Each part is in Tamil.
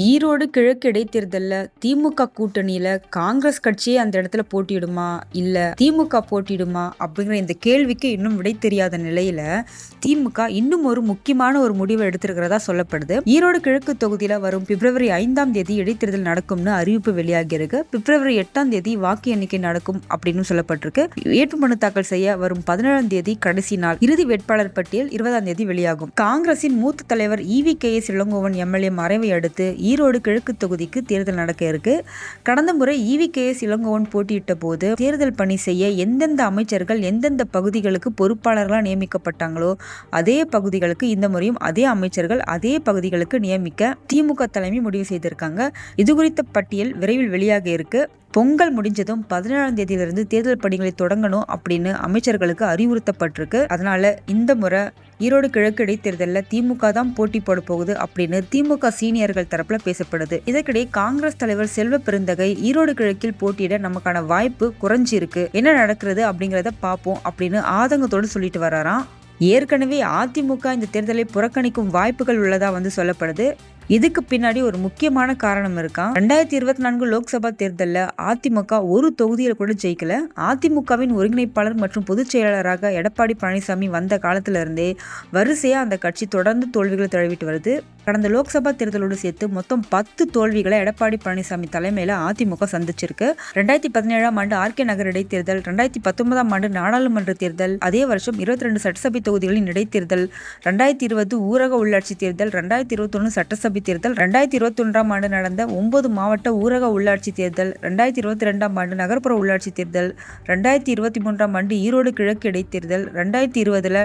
ஈரோடு கிழக்கு இடைத்தேர்தலில் திமுக கூட்டணியில காங்கிரஸ் கட்சியே அந்த இடத்துல போட்டியிடுமா? இல்ல திமுக போட்டியிடுமா? அப்படிங்கிற இந்த கேள்விக்கு இன்னும் விடை தெரியாத நிலையில திமுக இன்னும் ஒரு முக்கியமான ஒரு முடிவை எடுத்திருக்கிறதா சொல்லப்படுது. ஈரோடு கிழக்கு தொகுதியில வரும் பிப்ரவரி ஐந்தாம் தேதி இடைத்தேர்தல் நடக்கும்னு அறிவிப்பு வெளியாகியிருக்கு பிப்ரவரி எட்டாம் தேதி வாக்கு எண்ணிக்கை நடக்கும் அப்படின்னு சொல்லப்பட்டிருக்கு. வேட்புமனு தாக்கல் செய்ய வரும் பதினேழாம் தேதி கடைசி நாள். இறுதி வேட்பாளர் பட்டியல் இருபதாம் தேதி வெளியாகும். காங்கிரசின் மூத்த தலைவர் E V K S Elangovan MLA மறைவை அடுத்து ஈரோடு கிழக்கு தொகுதிக்கு தேர்தல் நடக்க இருக்கு. கடந்த முறை இவி கே எஸ் இளங்கோவன் போட்டியிட்ட போது தேர்தல் பணி செய்ய எந்தெந்த அமைச்சர்கள் எந்தெந்த பகுதிகளுக்கு பொறுப்பாளர்களாக நியமிக்கப்பட்டாங்களோ அதே பகுதிகளுக்கு இந்த முறையும் அதே அமைச்சர்கள் அதே பகுதிகளுக்கு நியமிக்க திமுக தலைமை முடிவு செய்திருக்காங்க. இது குறித்த பட்டியல் விரைவில் வெளியாக இருக்கு. பொங்கல் முடிஞ்சதும் பதினேழாம் தேதியிலிருந்து தேர்தல் பணிகளை தொடங்கணும் அப்படின்னு அமைச்சர்களுக்கு அறிவுறுத்தப்பட்டிருக்கு. அதனால இந்த முறை ஈரோடு கிழக்கு இடைத்தேர்தலில் திமுக தான் போட்டி போட போகுது அப்படின்னு திமுக சீனியர்கள் தரப்புல பேசப்படுது. இதற்கிடையே காங்கிரஸ் தலைவர் செல்வ பெருந்தகை ஈரோடு கிழக்கில் போட்டியிட நமக்கான வாய்ப்பு குறைஞ்சிருக்கு. என்ன நடக்கிறது அப்படிங்கிறத பார்ப்போம் அப்படின்னு ஆதங்கத்தோடு சொல்லிட்டு வராராம். ஏற்கனவே அதிமுக இந்த தேர்தலை புறக்கணிக்கும் வாய்ப்புகள் உள்ளதா வந்து சொல்லப்படுது. இதுக்கு பின்னாடி ஒரு முக்கியமான காரணம் இருக்கான் ரெண்டாயிரத்தி இருபத்தி நான்கு லோக்சபா தேர்தலில் அதிமுக ஒரு தொகுதியில் கூட ஜெயிக்கல. அதிமுகவின் ஒருங்கிணைப்பாளர் மற்றும் பொதுச் செயலாளராக எடப்பாடி பழனிசாமி வந்த காலத்துல இருந்தே வரிசையா அந்த கட்சி தொடர்ந்து தோல்விகளை தழுவிட்டு வருது. கடந்த லோக்சபா தேர்தலோடு சேர்த்து மொத்தம் பத்து தோல்விகளை எடப்பாடி பழனிசாமி தலைமையில் அதிமுக சந்திச்சிருக்கு. ரெண்டாயிரத்தி பதினேழாம் ஆண்டு ஆர்கே நகர் இடைத்தேர்தல் ரெண்டாயிரத்தி பத்தொன்பதாம் ஆண்டு நாடாளுமன்ற தேர்தல் அதே வருஷம் இருபத்தி ரெண்டு சட்டசபை தொகுதிகளின் இடைத்தேர்தல் ரெண்டாயிரத்தி இருபது ஊரக உள்ளாட்சி தேர்தல் ரெண்டாயிரத்தி இருபத்தொன்னு சட்டசபை தேர்தல் ரெண்டாயிரத்தி இருபத்தி ஒன்றாம் ஆண்டு நடந்த ஒன்பது மாவட்ட ஊரக உள்ளாட்சி தேர்தல் ரெண்டாயிரத்தி இருபத்தி ரெண்டாம் ஆண்டு நகர்ப்புற உள்ளாட்சி தேர்தல் ரெண்டாயிரத்தி இருபத்தி மூன்றாம் ஆண்டு ஈரோடு கிழக்கு இடைத்தேர்தல் ரெண்டாயிரத்தி இருபதுல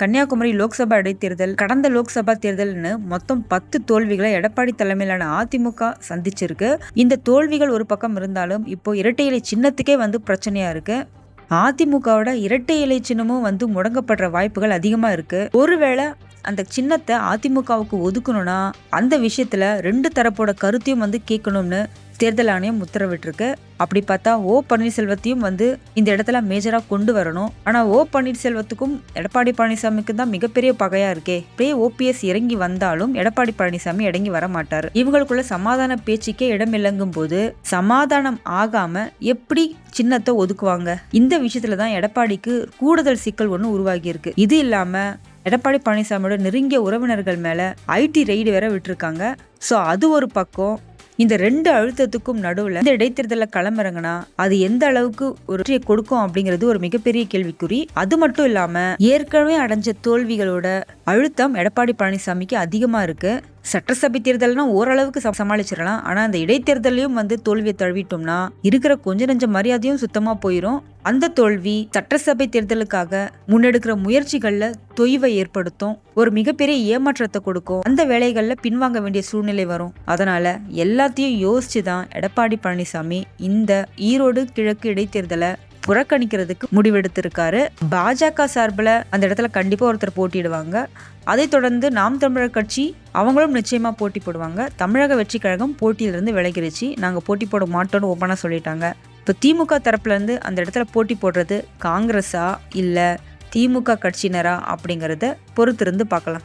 கன்னியாகுமரி லோக்சபா இடைத்தேர்தல் கடந்த லோக்சபா தேர்தல்னு மொத்தம் பத்து தோல்விகளை எடப்பாடி தலைமையிலான அதிமுக சந்திச்சிருக்கு. இந்த தோல்விகள் ஒரு பக்கம் இருந்தாலும் இப்போ இரட்டை இலை சின்னத்துக்கே வந்து பிரச்சனையா இருக்கு. அதிமுகவோட இரட்டை இலை சின்னமும் வந்து முடங்கப்படுற வாய்ப்புகள் அதிகமா இருக்கு. ஒருவேளை அந்த சின்னத்தை அதிமுகவுக்கு ஒதுக்கணும்னா அந்த விஷயத்துல ரெண்டு தரப்போட கருத்தையும் வந்து கேட்கணும்னு தேர்தல் ஆணையம் உத்தரவிட்டிருக்கு. அப்படி பார்த்தா ஓ பன்னீர்செல்வத்தையும் வந்து இந்த இடத்துல மேஜராக கொண்டு வரணும். ஆனால் ஓ பன்னீர்செல்வத்துக்கும் எடப்பாடி பழனிசாமிக்கு தான் மிகப்பெரிய பகையா இருக்கே. அப்படியே ஓபிஎஸ் இறங்கி வந்தாலும் எடப்பாடி பழனிசாமி இறங்கி வர மாட்டார். இவங்களுக்குள்ள சமாதான பேச்சுக்கே இடம் இல்லங்கும் போது சமாதானம் ஆகாம எப்படி சின்னத்தை ஒதுக்குவாங்க? இந்த விஷயத்துல தான் எடப்பாடிக்கு கூடுதல் சிக்கல் ஒன்று உருவாகி இருக்கு இது இல்லாம எடப்பாடி பழனிசாமியோட நெருங்கிய உறவினர்கள் மேலே ஐடி ரெய்டு வேற விட்டுருக்காங்க. ஸோ அது ஒரு பக்கம். இந்த ரெண்டு அழுத்தத்துக்கும் நடுவில் இந்த இடைத்தேர்தலில் களமிறங்கினா அது எந்த அளவுக்கு ஒரு வெற்றியை கொடுக்கும் அப்படிங்கிறது ஒரு மிகப்பெரிய கேள்விக்குறி. அது மட்டும் இல்லாமல் ஏற்கனவே அடைஞ்ச தோல்விகளோட அழுத்தம் எடப்பாடி பழனிசாமிக்கு அதிகமாக இருக்குது சட்டசபை தேர்தல்னா ஓரளவுக்கு ச- சமாளிச்சிடலாம். ஆனா அந்த இடைத்தேர்தலையும் வந்து தோல்வியை தழுவிட்டோம்னா இருக்கிற கொஞ்ச நெஞ்ச மரியாதையும் சுத்தமா போயிடும் அந்த தோல்வி சட்டசபை தேர்தலுக்காக முன்னெடுக்கிற முயற்சிகள்ல தொய்வை ஏற்படுத்தும். ஒரு மிகப்பெரிய ஏமாற்றத்தை கொடுக்கும். அந்த வேலைகள்ல பின்வாங்க வேண்டிய சூழ்நிலை வரும். அதனால எல்லாத்தையும் யோசிச்சு தான் எடப்பாடி பழனிசாமி இந்த ஈரோடு கிழக்கு இடைத்தேர்தலை புறக்கணிக்கிறதுக்கு முடிவெடுத்திருக்காரு. பாஜக சார்பில் அந்த இடத்துல கண்டிப்பாக ஒருத்தர் போட்டியிடுவாங்க. அதைத் தொடர்ந்து நாம் தமிழர் கட்சி அவங்களும் நிச்சயமாக போட்டி போடுவாங்க. தமிழக வெற்றி கழகம் போட்டியிலிருந்து விலகிருச்சு. நாங்கள் போட்டி போட மாட்டோம்னு ஓப்பனாக சொல்லிட்டாங்க. இப்போ திமுக தரப்புலேருந்து அந்த இடத்துல போட்டி போடுறது காங்கிரஸா இல்லை திமுக கட்சியினரா அப்படிங்கிறத பொறுத்திருந்து பார்க்கலாம்.